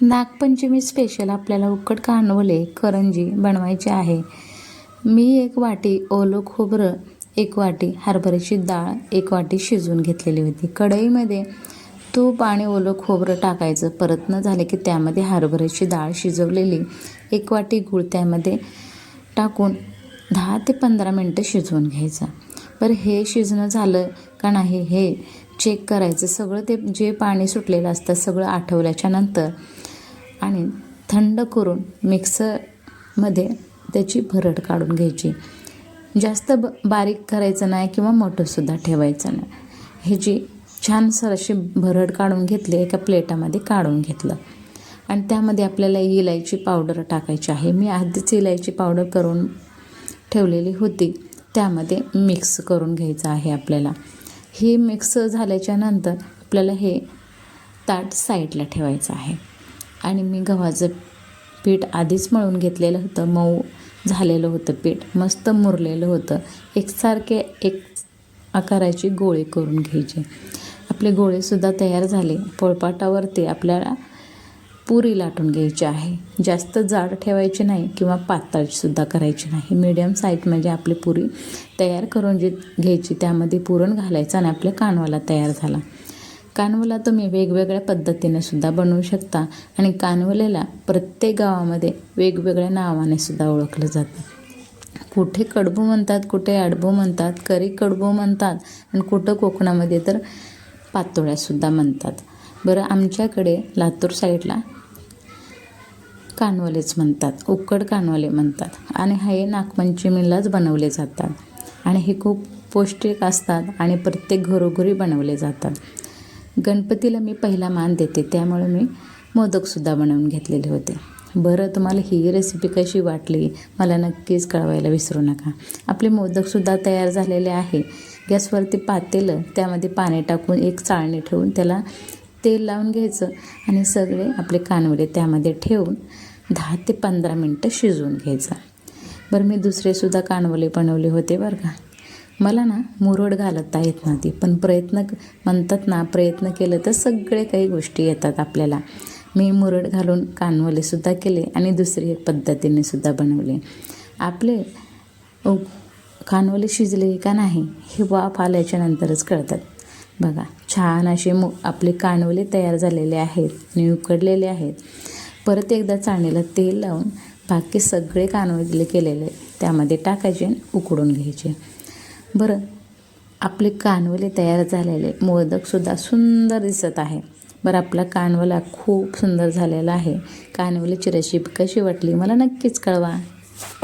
Nagpanchami special आपल्याला उकड कानवले करंजी बनवायची आहे. मी एक वाटी ओलं खोबरं एक वाटी हरभऱ्याची डाळ एक वाटी शिजवून घेतलेली होती. कढईमध्ये तूप आणि ओलं खोबरं टाकायचं. परत न झाले की त्यामध्ये हरभऱ्याची डाळ शिजवलेली एक वाटी गूळ त्यामध्ये टाकून दहा ते पंधरा मिनटं शिजवून घ्यायचं. बरं हे शिजणं झालं का नाही हे चेक करायचं. सगळं ते जे पाणी सुटलेलं असतं सगळं आठवल्याच्या नंतर आणि थंड करून मिक्सरमध्ये त्याची भरड काढून घ्यायची. जास्त ब बारीक करायचं नाही किंवा मोठंसुद्धा ठेवायचं नाही. ह्याची छानसर अशी भरड काढून घेतली एका प्लेटामध्ये काढून घेतलं. आणि त्यामध्ये आपल्याला इलायची पावडर टाकायची आहे. मी आधीच इलायची पावडर करून ठेवलेली होती. त्यामध्ये मिक्स करून घ्यायचं आहे आपल्याला. हे मिक्स झाल्याच्यानंतर आपल्याला हे ताट साईडला ठेवायचं आहे. आणि मी गव्हाचं पीठ आधीच मळून घेतलेलं होतं. मऊ झालेलं होतं पीठ. मस्त मुरलेलं होतं. एकसारखे एक आकाराची गोळे करून घ्यायचे. आपले गोळेसुद्धा तयार झाले. पोळपाटावरती आपल्याला पुरी लाटून घ्यायची आहे. जास्त जाड ठेवायची नाही किंवा पातळसुद्धा करायची नाही. मीडियम साईज म्हणजे आपली पुरी तयार करून जी घ्यायची त्यामध्ये पुरण घालायचं आणि आपल्या कानवाला तयार झाला. कानवला तुम्ही वेगवेगळ्या पद्धतीने सुद्धा बनवू शकता आणि कानवलेला प्रत्येक गावामध्ये वेगवेगळ्या नावाने सुद्धा ओळखलं जातं. कुठे कडबू म्हणतात कुठे अडबू म्हणतात करी कडबू म्हणतात आणि कुठं कोकणामध्ये तर पातोळ्यासुद्धा म्हणतात. बरं आमच्याकडे लातूर साईडला कानवलेच म्हणतात उकड कानवले म्हणतात आणि हे नागपंचमीलाच बनवले जातात. आणि हे खूप पौष्टिक असतात आणि प्रत्येक घरोघरी बनवले जातात. गणपतीला मी पहिला मान देते त्यामुळे मी मोदकसुद्धा बनवून घेतलेले होते. बरं तुम्हाला ही रेसिपी कशी वाटली मला नक्कीच कळवायला विसरू नका. आपले मोदकसुद्धा तयार झालेले आहे. गॅसवरती पातेलं त्यामध्ये पाणी टाकून एक चाळणी ठेवून त्याला तेल लावून घ्यायचं आणि सगळे आपले कानवले त्यामध्ये ठेवून दहा ते पंधरा मिनटं शिजवून घ्यायचं. बरं मी दुसरेसुद्धा कानवले बनवले होते बरं का. मला ना मुरड घालता येत नव्हती. पण प्रयत्न म्हणतात ना प्रयत्न केलं तर सगळे काही गोष्टी येतात आपल्याला. मी मुरड घालून कानवलेसुद्धा केले आणि दुसरी पद्धतीने सुद्धा बनवले. आपले उ- कानवले शिजले का नाही हे वाफ आल्याच्यानंतरच कळतात. बघा छान असे मु आपले कानवले तयार झालेले आहेत आणि उकडलेले आहेत. परत एकदा चाळणीला तेल लावून बाकी सगळे कानवले केलेले त्यामध्ये टाकायचे आणि उकडून घ्यायचे. बरं आपले कानवले तयार झालेले मोदकसुद्धा सुंदर दिसत आहे. बरं आपला कानवला खूप सुंदर झालेला आहे. कानवलीची रेसिपी कशी वाटली? मला नक्कीच कळवा.